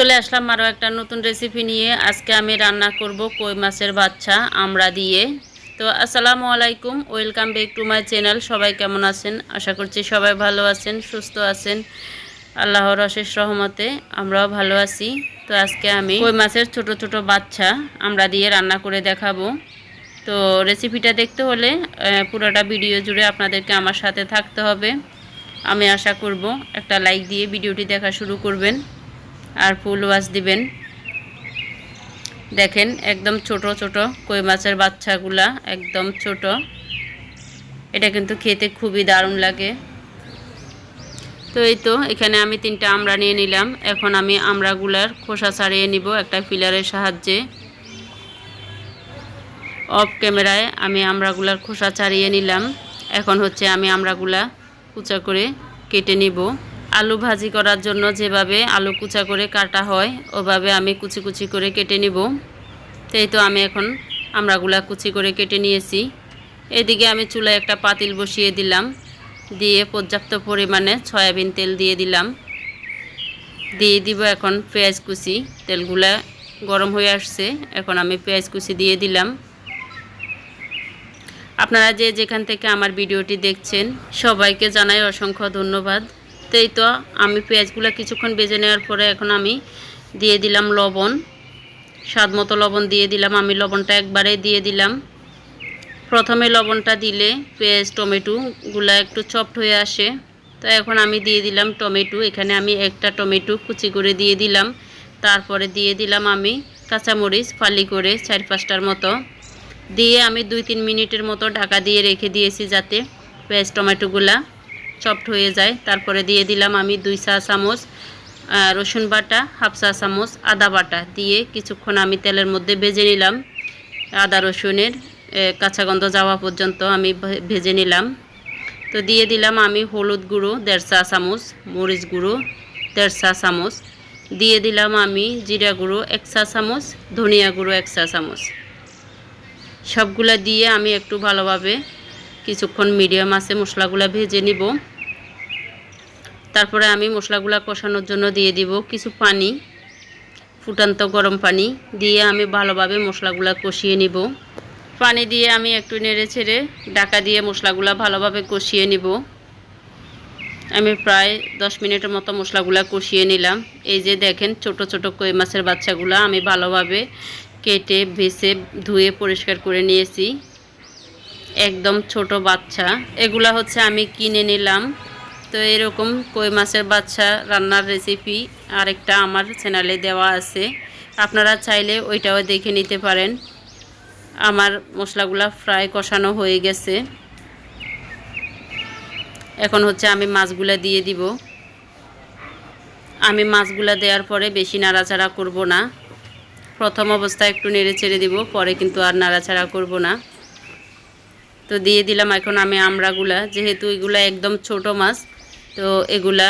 চলে আসলাম আরও একটা নতুন রেসিপি নিয়ে। আজকে আমি রান্না করব কই মাছের বাচ্চা, আমরা দিয়ে। তো আসসালামু আলাইকুম, welcome back to my channel, সবাই কেমন আছেন? আশা করছি সবাই ভালো আছেন, সুস্থ আছেন। আল্লাহর অশেষ রহমতে আমরাও ভালো আছি। তো আজকে আমি কই মাছের ছোট ছোট বাচ্চা, আমরা দিয়ে রান্না করে দেখাবো। তো রেসিপিটা দেখতে হলে পুরোটা ভিডিও জুড়ে আপনাদেরকে আমার সাথে থাকতে হবে। আমি আশা করব একটা লাইক দিয়ে ভিডিওটি দেখা শুরু করবেন। আর ফুল ওয়াশ দিবেন। দেখেন, একদম ছোট ছোট কই মাছের বাচ্চাগুলা একদম ছোট। এটা কিন্তু খেতে খুবই দারুণ লাগে। তো এই তো, এখানে আমি তিনটা আমড়া নিয়ে নিলাম। এখন আমি আমড়াগুলার খোসা ছাড়িয়ে নিব একটা ফিলারের সাহায্যে। অফ ক্যামেরায় আমি আমড়াগুলার খোসা ছাড়িয়ে নিলাম। এখন হচ্ছে আমি আমড়াগুলা কুচা করে কেটে নিব। আলু ভাজি করার জন্য যেভাবে আলু কুচা করে কাটা হয়, ওভাবে আমি কুচি কুচি করে কেটে নিব। তাই তো আমি এখন আমড়াগুলা কুচি করে কেটে নিয়েছি। এদিকে আমি চুলায় একটা পাতিল বসিয়ে দিলাম। দিয়ে পর্যাপ্ত পরিমাণে সয়াবিন তেল দিয়ে দিলাম। দিয়ে দিব এখন পেঁয়াজ কুচি। তেলগুলা গরম হয়ে আসছে, এখন আমি পেঁয়াজ কুচি দিয়ে দিলাম। আপনারা যে যেখান থেকে আমার ভিডিওটি দেখছেন, সবাইকে জানাই অসংখ্য ধন্যবাদ। এই তো, আমি পেঁয়াজগুলো কিছুক্ষণ বেজে নেওয়ার পরে এখন আমি দিয়ে দিলাম লবণ। স্বাদ মতো লবণ দিয়ে দিলাম। আমি লবণটা একবারে দিয়ে দিলাম। প্রথমে লবণটা দিলে পেঁয়াজ টমেটোগুলো একটু চপড হয়ে আসে। তো এখন আমি দিয়ে দিলাম টমেটো। এখানে আমি একটা টমেটো কুচি করে দিয়ে দিলাম। তারপরে দিয়ে দিলাম আমি কাঁচামরিচ ফালি করে চার পাঁচটার মতো। দিয়ে আমি দুই তিন মিনিটের মতো ঢাকা দিয়ে রেখে দিয়েছি যাতে পেঁয়াজ, টমেটোগুলা চপড হয়ে যায়। তারপরে দিয়ে দিলাম আমি দুই চা চামচ রসুন বাটা, হাফ চা চামচ আদা বাটা। দিয়ে কিছুক্ষণ আমি তেলের মধ্যে ভেজে নিলাম। আদা রসুনের কাঁচা গন্ধ যাওয়া পর্যন্ত আমি ভেজে নিলাম। তো দিয়ে দিলাম আমি হলুদ গুঁড়ো, দেড় চা চামচ, মরিচ গুঁড়ো, দেড় চা চামচ। দিয়ে দিলাম আমি জিরা গুঁড়ো, এক চা চামচ, ধনিয়া গুঁড়ো, এক চা চামচ। সবগুলা দিয়ে আমি একটু ভালোভাবে কিছুক্ষণ মিডিয়াম আছে মশলাগুলা ভেজে নিব। তারপরে আমি মশলাগুলা কষানোর জন্য দিয়ে দিব কিছু পানি, ফুটান্ত গরম পানি দিয়ে আমি ভালোভাবে মশলাগুলা কষিয়ে নিব। পানি দিয়ে আমি একটু নেড়ে ছেড়ে ডাকা দিয়ে মশলাগুলা ভালোভাবে কষিয়ে নিব। আমি প্রায় দশ মিনিটের মতো মশলাগুলা কষিয়ে নিলাম। এই যে দেখেন ছোট ছোট কই মাছের বাচ্চাগুলা আমি ভালোভাবে কেটে, ভেসে, ধুয়ে পরিষ্কার করে নিয়েছি। একদম ছোট বাচ্চা। এগুলা হচ্ছে আমি কিনে নিলাম। তো এরকম কই মাছের বাচ্চা রান্নার রেসিপি আরেকটা আমার চ্যানেলে দেওয়া আছে। আপনারা চাইলে ওইটাও দেখে নিতে পারেন। আমার মশলাগুলা ফ্রাই কষানো হয়ে গেছে। এখন হচ্ছে আমি মাছগুলো দিয়ে দিব। আমি মাছগুলো দেওয়ার পরে বেশি নাড়াচাড়া করব না। প্রথম অবস্থায় একটু নেড়ে ছেড়ে দিব, পরে কিন্তু আর নাড়াচাড়া করব না। তো দিয়ে দিলাম এখন আমি আমড়াগুলা। যেহেতু এগুলো একদম ছোট মাছ তো এগুলা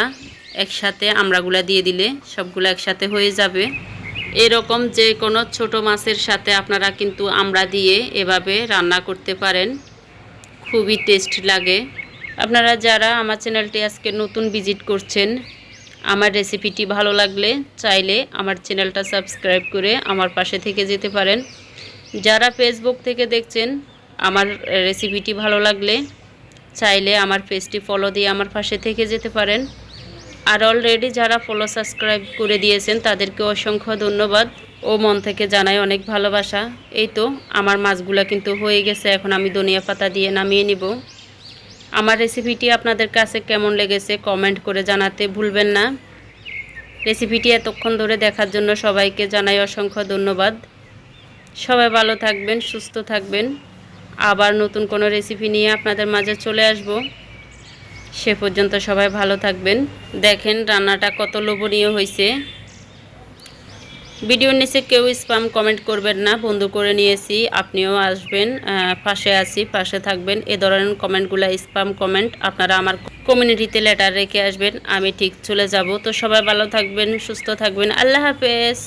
একসাথে আমরাগুলা দিয়ে দিলে সবগুলো একসাথে হয়ে যাবে। এরকম যে কোনো ছোট মাছের সাথে আপনারা কিন্তু আমরা দিয়ে এভাবে রান্না করতে পারেন। খুবই টেস্ট লাগে। আপনারা যারা আমার চ্যানেলটি আজকে নতুন ভিজিট করছেন, আমার রেসিপিটি ভালো লাগলে চাইলে আমার চ্যানেলটা সাবস্ক্রাইব করে আমার পাশে থেকে যেতে পারেন। যারা ফেসবুক থেকে দেখছেন, আমার রেসিপিটি ভালো লাগলে চাইলে আমার পেজটি ফলো দিয়ে আমার পাশে থেকে যেতে পারেন। আর অলরেডি যারা ফলো সাবস্ক্রাইব করে দিয়েছেন, তাদেরকে অসংখ্য ধন্যবাদ। ও মন থেকে জানাই অনেক ভালোবাসা। এই তো, আমার মাছগুলা কিন্তু হয়ে গেছে, এখন আমি ধনিয়া পাতা দিয়ে নামিয়ে নিব। আমার রেসিপিটি আপনাদের কাছে কেমন লেগেছে কমেন্ট করে জানাতে ভুলবেন না। রেসিপিটি এতক্ষণ ধরে দেখার জন্য সবাইকে জানাই অসংখ্য ধন্যবাদ। সবাই ভালো থাকবেন, সুস্থ থাকবেন। আবার নতুন কোনো রেসিপি নিয়ে আপনাদের মাঝে চলে আসব। সে পর্যন্ত সবাই ভালো থাকবেন। দেখেন রান্নাটা কত লোভনীয় হয়েছে। ভিডিওর নিচে কেউ স্পাম কমেন্ট করবেন না, বন্ধু করে নিয়েছি, আপনিও আসবেন পাশে আছি, পাশে থাকবেন। এ ধরনের কমেন্টগুলো স্পাম কমেন্ট আপনারা আমার কমিউনিটিতে লেটার রেখে আসবেন, আমি ঠিক চলে যাব। তো সবাই ভালো থাকবেন, সুস্থ থাকবেন। আল্লাহ হাফেজ।